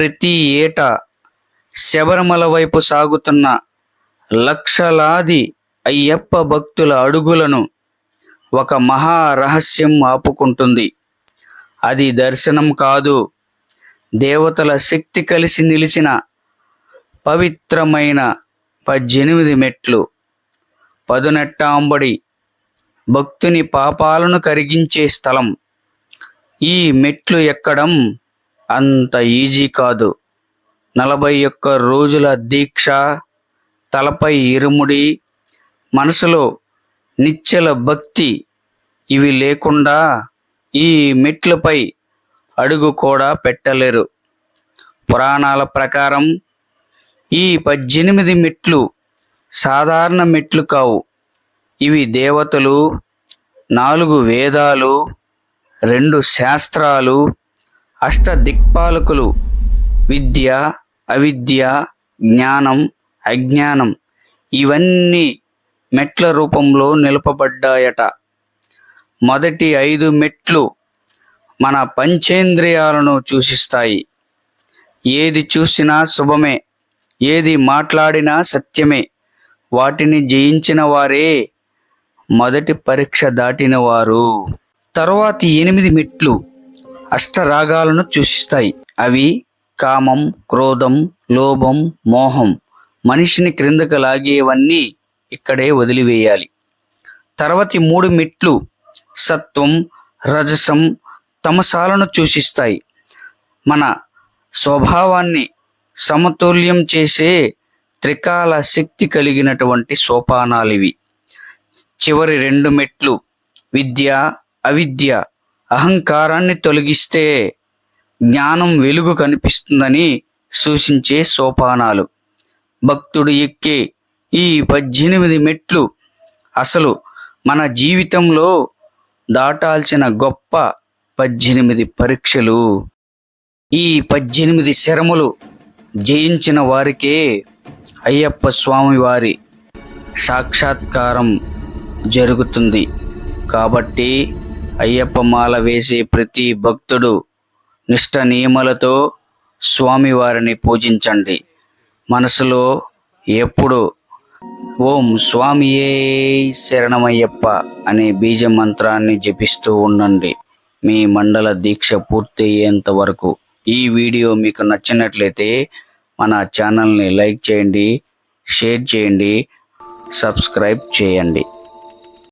ప్రతి ఏటా శబరిమల వైపు సాగుతున్న లక్షలాది అయ్యప్ప భక్తుల అడుగులను ఒక మహా రహస్యం ఆపుకుంటుంది. అది దర్శనం కాదు దేవతల శక్తి కలిసి నిలిచిన పవిత్రమైన పద్దెనిమిది మెట్లు పదునెట్టాంబడి భక్తుని పాపాలను కరిగించే స్థలం. ఈ మెట్లు ఎక్కడం అంత ఈజీ కాదు. నలభై ఒక్క రోజుల దీక్ష తలపై ఇరుముడి మనసులో నిశ్చల భక్తి ఇవి లేకుండా ఈ మెట్లపై అడుగు కూడా పెట్టలేరు. పురాణాల ప్రకారం ఈ పద్దెనిమిది మెట్లు సాధారణ మెట్లు కావు. ఇవి దేవతలు నాలుగు వేదాలు రెండు శాస్త్రాలు అష్ట దిక్పాలకులు విద్య అవిద్య జ్ఞానం అజ్ఞానం ఇవన్నీ మెట్ల రూపంలో నిలపబడ్డాయట. మొదటి ఐదు మెట్లు మన పంచేంద్రియాలను సూచిస్తాయి ఏది చూసినా శుభమే ఏది మాట్లాడినా సత్యమే. వాటిని జయించిన వారే మొదటి పరీక్ష దాటిన వారు తరువాతి ఎనిమిది మెట్లు అష్టరాగాలను సూచిస్తాయి. అవి కామం క్రోధం లోభం మోహం. మనిషిని క్రిందకు లాగేవన్నీ ఇక్కడే వదిలివేయాలి. తర్వాతి మూడు మెట్లు సత్వం రజసం తమసాలను సూచిస్తాయి. మన స్వభావాన్ని సమతుల్యం చేసే త్రికాల శక్తి కలిగినటువంటి సోపానాలివి. చివరి రెండు మెట్లు విద్య అవిద్య. అహంకారాన్ని తొలగిస్తే జ్ఞానం వెలుగు కనిపిస్తుందని సూచించే సోపానాలు. భక్తుడు ఎక్కే ఈ పద్దెనిమిది మెట్లు అసలు మన జీవితంలో దాటాల్సిన గొప్ప పద్దెనిమిది పరీక్షలు. ఈ పద్దెనిమిది శరములు జయించిన వారికే అయ్యప్ప స్వామి వారి సాక్షాత్కారం జరుగుతుంది. కాబట్టి అయ్యప్ప మాల వేసే ప్రతి భక్తుడు నిష్ట నియమలతో స్వామివారిని పూజించండి. మనసులో ఎప్పుడు ఓం స్వామియే శరణమయ్యప్ప అనే బీజ మంత్రాన్ని జపిస్తూ ఉండండి. మీ మండల దీక్ష పూర్తయ్యేంత వరకు ఈ వీడియో మీకు నచ్చినట్లయితే మన ఛానల్ని లైక్ చేయండి షేర్ చేయండి సబ్స్క్రైబ్ చేయండి.